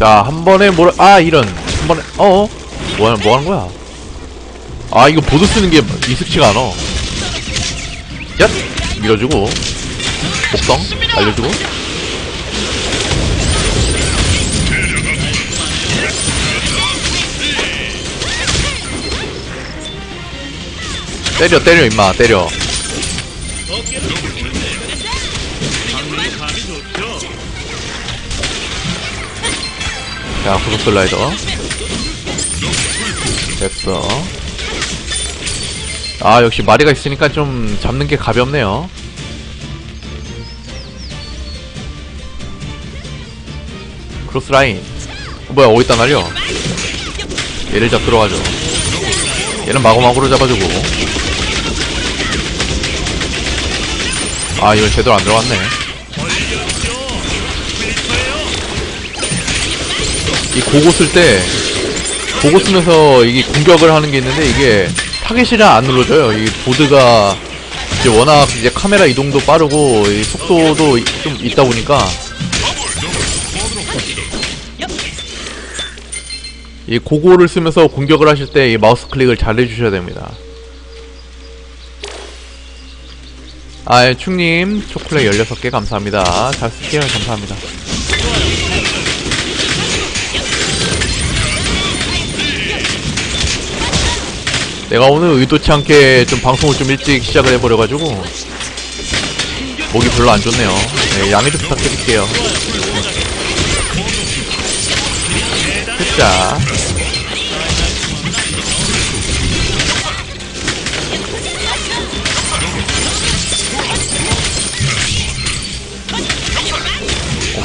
자, 한 번에 뭐라, 아, 이런. 한 번에, 어어? 뭐, 하는- 뭐 하는 거야? 아, 이거 보드 쓰는 게 익숙치가 않아. 얏! 밀어주고. 복성, 알려주고. 때려, 때려, 임마, 때려. 자, 구속 슬라이더. 됐어. 아, 역시 마리가 있으니까 좀 잡는 게 가볍네요. 크로스 라인. 어, 뭐야, 어디다 날려? 얘를 잡도록 하죠. 얘는 마구마구로 잡아주고. 아, 이건 제대로 안 들어갔네. 이 고고 쓸 때, 고고 쓰면서 이게 공격을 하는 게 있는데, 이게 타겟이랑 안 눌러져요. 이 보드가 이제 워낙 이제 카메라 이동도 빠르고, 이 속도도 이- 좀 있다 보니까, 이 고고를 쓰면서 공격을 하실 때 이 마우스 클릭을 잘 해주셔야 됩니다. 아, 예, 충님, 초콜릿 16개 감사합니다. 잘 쓸게요. 감사합니다. 내가 오늘 의도치 않게 좀 방송을 좀 일찍 시작을 해버려가지고, 목이 별로 안 좋네요. 네, 양해 좀 부탁드릴게요. 자.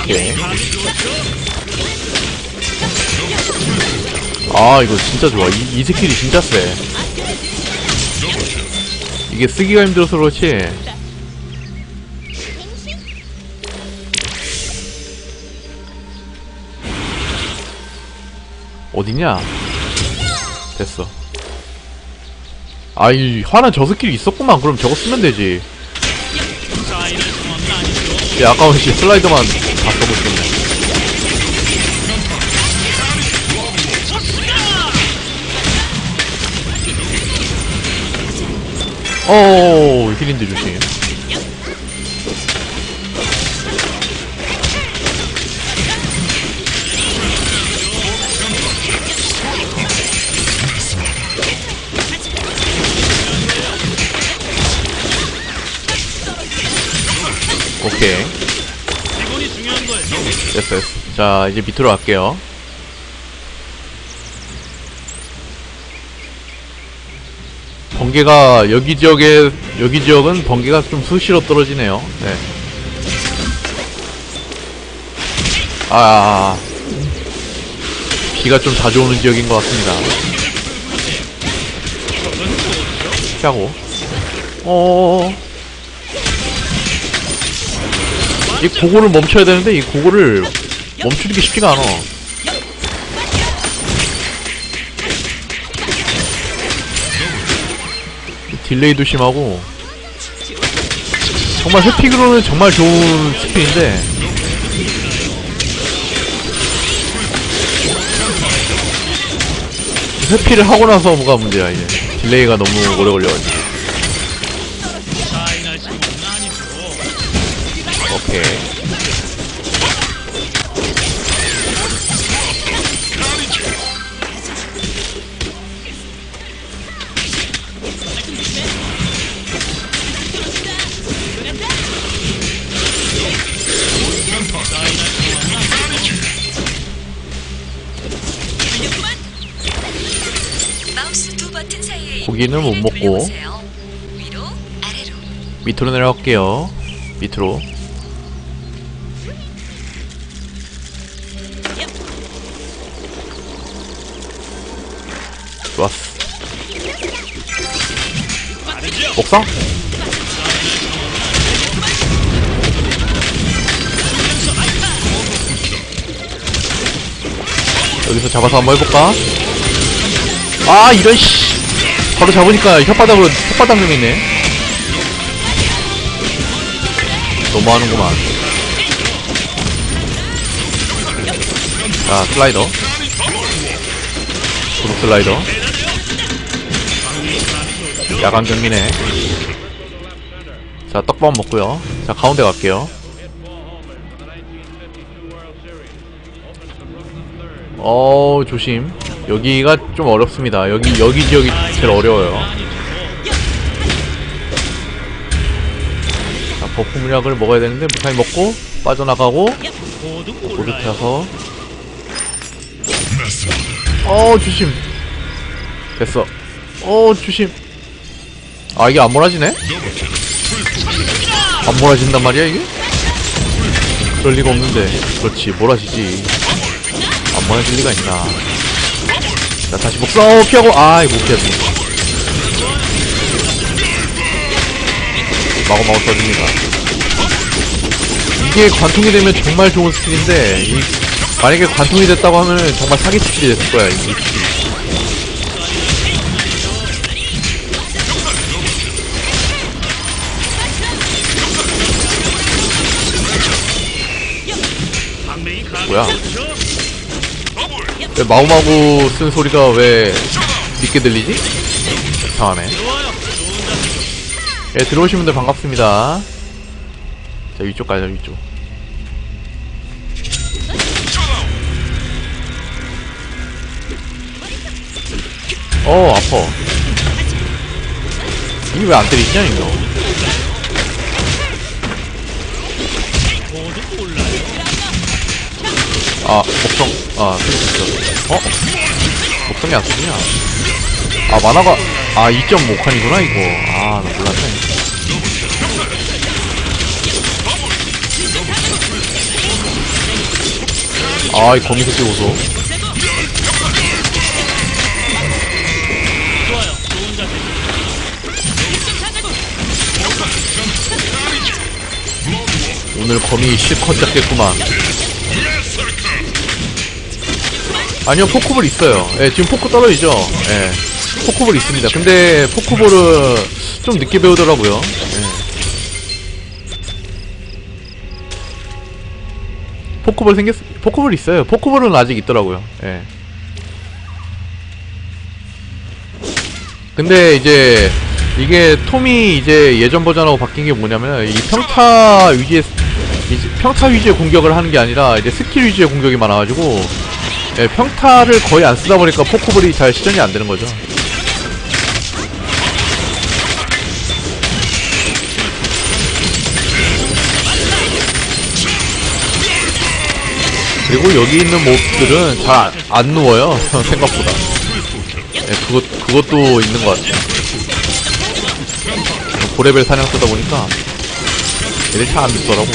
오케이. 아, 이거 진짜 좋아. 이, 이 스킬이 진짜 세. 이게 쓰기가 힘들어서 그렇지. 어디냐? 됐어. 아이, 화난 저 스킬이 있었구만. 그럼 저거 쓰면 되지. 야, 아까운 씨 슬라이더만 다 써고 있었네. 어어어, 힐인데 조심. 오케이. 됐어, 됐어. 자, 이제 밑으로 갈게요. 번개가 여기 지역에 여기 지역은 번개가 좀 수시로 떨어지네요. 네. 아, 아, 아. 비가 좀 자주 오는 지역인 것 같습니다. 피하고. 어. 이 고고를 멈춰야 되는데 이 고고를 멈추는 게 쉽지가 않아. 딜레이도 심하고. 정말 회픽으로는 정말 좋은 스킬인데. 회피를 하고 나서 뭐가 문제야 이제 딜레이가 너무 오래 걸려가지고. 오케이 고기는 못 먹고. 밑으로 내려갈게요 밑으로 좋았어 옥상? 여기서 잡아서 한번 해볼까? 아 이런 씨 바로 잡으니까 혓바닥으로 혓바닥 능이네. 너무 하는구만. 자 슬라이더. 구독 슬라이더. 야간 경기네. 자 떡밥 먹고요. 자 가운데 갈게요. 어 조심 여기가 좀 어렵습니다. 여기 여기 지역이 제일 어려워요. 자 버프 물약을 먹어야 되는데 무사히 먹고 빠져나가고 보드 타서. 어 조심. 됐어. 어 조심. 아 이게 안 몰아지네? 안 몰아진단 말이야 이게? 그럴 리가 없는데. 그렇지 몰아지지. 안 몰아질 리가 있나 자 다시 목싸 어, 피하고 아이 못 피하지. 마구마구 써줍니다. 이게 관통이 되면 정말 좋은 스킬인데 이, 만약에 관통이 됐다고 하면 정말 사기 스킬이 됐을 거야 이. 뭐야 왜 마구마구 쓴 소리가 왜 믿게 들리지? 이상하네. 예 들어오신 분들 반갑습니다. 자 위쪽 가자 위쪽. 어 아파. 이게 왜 안 때리냐 이거 아 목성. 아 쓰겠어? 어? 목성이 안 쓰냐? 아 만화가 아 2.5칸이구나 이거. 아 나 몰랐네. 아 이 거미새끼 오소 오늘 거미 실컷 잡겠구만 아니요 포크볼 있어요. 예 지금 포크 떨어지죠? 예 포크볼 있습니다. 근데 포크볼은 좀 늦게 배우더라고요. 예. 포크볼 생겼 포크볼 있어요. 포크볼은 아직 있더라고요. 예. 근데 이제 이게 톰이 이제 예전 버전하고 바뀐 게 뭐냐면 이 평타 위주의 평타 위주의 공격을 하는 게 아니라 이제 스킬 위주의 공격이 많아가지고 예, 평타를 거의 안 쓰다 보니까 포크볼이 잘 시전이 안 되는 거죠. 그리고 여기 있는 몹들은 잘 안 누워요 생각보다. 예, 그것 그것도 있는 것 같아요. 고레벨 사냥 쓰다 보니까 얘들 잘안 듣더라고.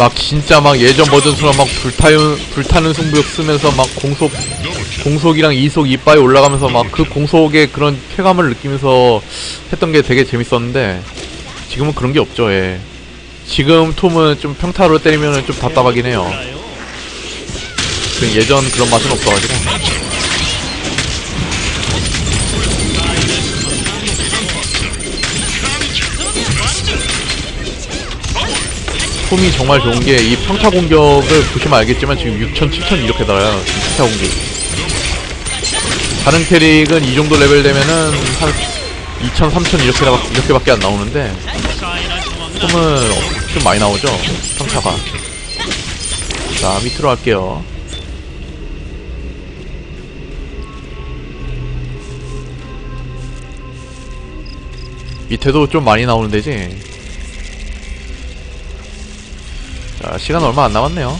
막 진짜 막 예전 버전처럼 막 불타는 불타는 승부욕 쓰면서 막 공속 공속이랑 이속 이빠이 올라가면서 막 그 공속의 그런 쾌감을 느끼면서 했던 게 되게 재밌었는데 지금은 그런 게 없죠. 예. 지금 톰은 좀 평타로 때리면은 좀 답답하긴 해요. 그 예전 그런 맛은 없어가지고. 폼이 정말 좋은 게 이 평타 공격을 보시면 알겠지만 지금 6천, 7천 이렇게 달아요. 평타 공격. 다른 캐릭은 이 정도 레벨 되면은 한 2천, 3천 이렇게 이렇게밖에 안 나오는데 폼은 좀 많이 나오죠. 평타가. 자 밑으로 할게요. 밑에도 좀 많이 나오는 데지. 자, 시간 얼마 안 남았네요.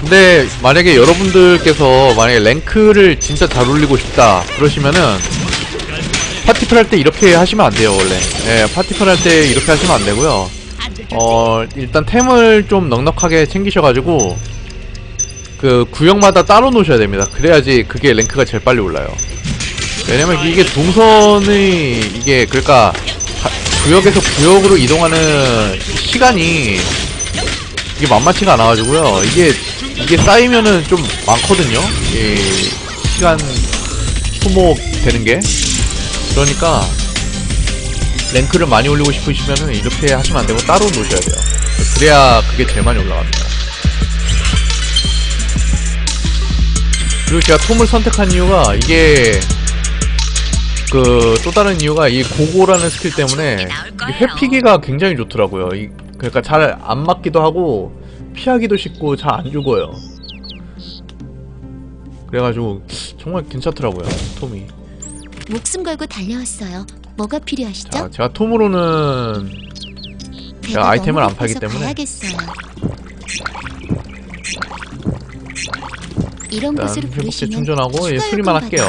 근데 만약에 여러분들께서 만약에 랭크를 진짜 잘 올리고 싶다 그러시면은 파티플 할 때 이렇게 하시면 안 돼요 원래 예 파티플 할 때 이렇게 하시면 안 되고요 어 일단 템을 좀 넉넉하게 챙기셔가지고 그 구역마다 따로 놓으셔야 됩니다. 그래야지 그게 랭크가 제일 빨리 올라요. 왜냐면 이게 동선이 이게 그러니까 가- 구역에서 구역으로 이동하는 시간이 이게 만만치가 않아가지고요. 이게 이게 쌓이면은 좀 많거든요. 이 시간 소모 되는 게. 그러니까 랭크를 많이 올리고 싶으시면은 이렇게 하시면 안 되고 따로 놓으셔야 돼요. 그래야 그게 제일 많이 올라갑니다. 그리고 제가 톰을 선택한 이유가 이게 그 또 다른 이유가 이 고고라는 스킬 때문에 이 회피기가 굉장히 좋더라고요. 이, 그러니까 잘 안 맞기도 하고 피하기도 쉽고 잘 안 죽어요. 그래가지고 정말 괜찮더라고요. 톰이. 목숨 걸고 달려왔어요. 뭐가 필요하시죠? 자, 제가 톰으로는 제가 아이템을 안 팔기 때문에. 가야겠어요. 이런 곳으로 부르시면 충전하고 예, 수리만 할게요.